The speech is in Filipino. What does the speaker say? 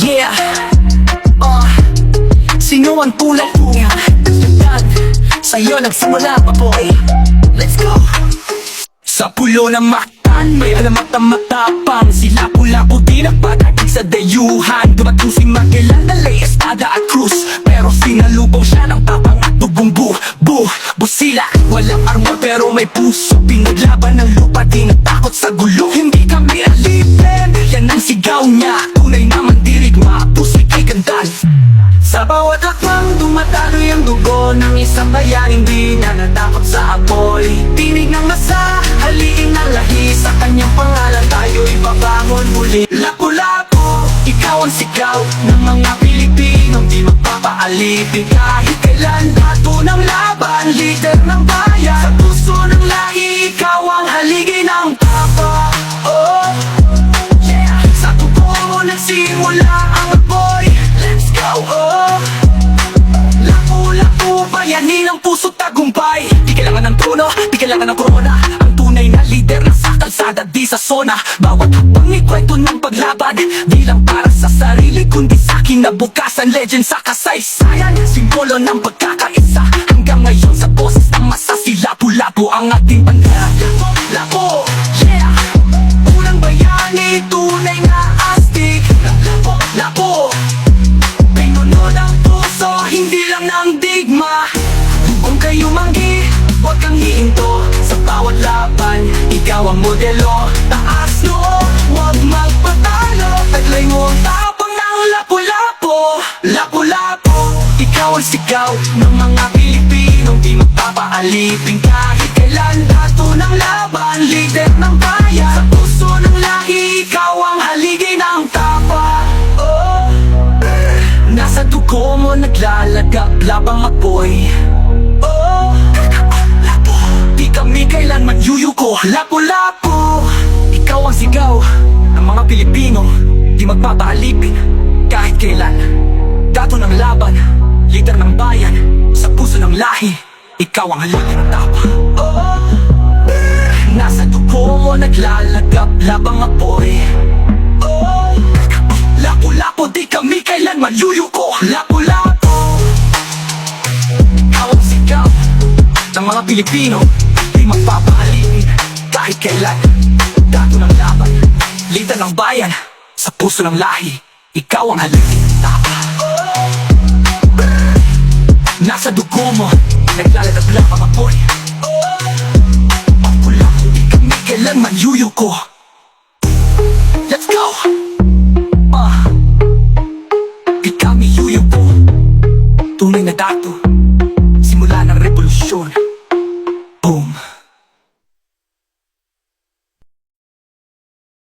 Yeah. Uh, Sino ang tulad niya? Yan Sa'yo nagsimula pa boy. Let's go. Sa pulo ng maktan May alamat ang matapang. Sila pula na pagdating sa dayuhan. Dumating si Magellan Dalay Estada at Cruz. Pero sinalubong siya ng tapang at dugong bu Bu Busila. Walang armor pero may puso. Pinaglaban ng lupa Di natakot sa gulo bawat akmang dumatalo yung dugo ng isang bayan Hindi na natakot sa apoy. Tinig ng masa, haliin ng lahi Sa kanyang pangalan tayo'y babangon muli. Lapu-lapu, ikaw ang sigaw ng mga Pilipino Di magpapaalipin. Kahit kailan Dato ng laban, leader ng bayan. Sa puso ng lahi, ikaw ang haligi ng tapa Oh, yeah. Sa tubo mo nagsimula Bayanin ang puso tagumpay. Di kailangan ng trono, di kailangan ng corona. Ang tunay na leader na sa kalsada, di sa zona. Bawat hakbang ikwento ng paglaban. Di lang para sa sarili, kundi sa kinabukasan Legend sa kasaysayan, simbolo ng pagkakaisa. Hanggang ngayon sa boses ng masa Si Lapu-Lapu ang ating bandera Lapu, yeah hihinto Sa bawat laban, ikaw ang modelo Taas noo, huwag magpatalo. Taglay mo ang tapang ng lapu-lapu. Lapu-lapu, ikaw ang sigaw ng mga Pilipino Di magpapaalipin. Kahit kailan Dato ng laban, leader ng bayan. Sa puso ng lahi, ikaw ang haligi ng tapa. Oh Nasa dugo mo naglalagap labang apoy ng mga Pilipino Di magpapaalipin kahit kailan Dato ng laban, leader ng bayan Sa puso ng lahi, ikaw ang haligi ng tapa Oh, Nasa dugo naglalagap labang apoy. Oh, Lapu-lapu di kami kailanman yuyuko Lapu-lapu Ikaw ang sigaw. Ng mga Pilipino Di magpapaalipin kahit kailan Dato ng laban, lita ng bayan Sa puso ng lahi, ikaw ang haligi Tapa Nasa dugo mo, naglalagap lang ang apoy Let's go! Ah, di kami yuyuko